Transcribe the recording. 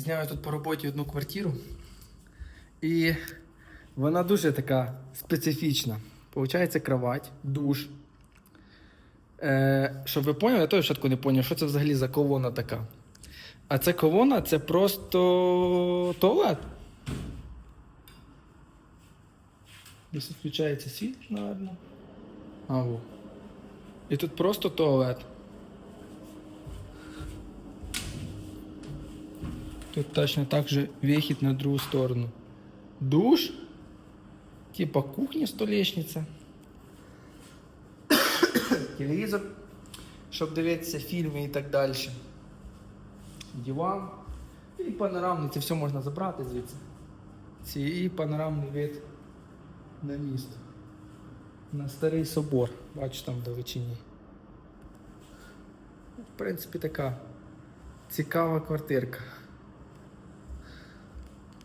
Зняв я тут по роботі одну квартиру. І вона дуже така специфічна. Получається кровать, душ. Е, щоб ви поняли, я теж спочатку не зрозумів, що це взагалі за колона така. А це колона це просто туалет. Десь включається світ, напевно. А. І тут просто туалет. Тут точно так же вихід на другу сторону. Душ. Типа кухня, столешниця. Телевізор, щоб дивитися фільми і так далі. Диван. І панорамний, це все можна забрати звідси. Ці і панорамний вид на місто. На старий собор. Бачу там далечині. В принципі, така цікава квартирка.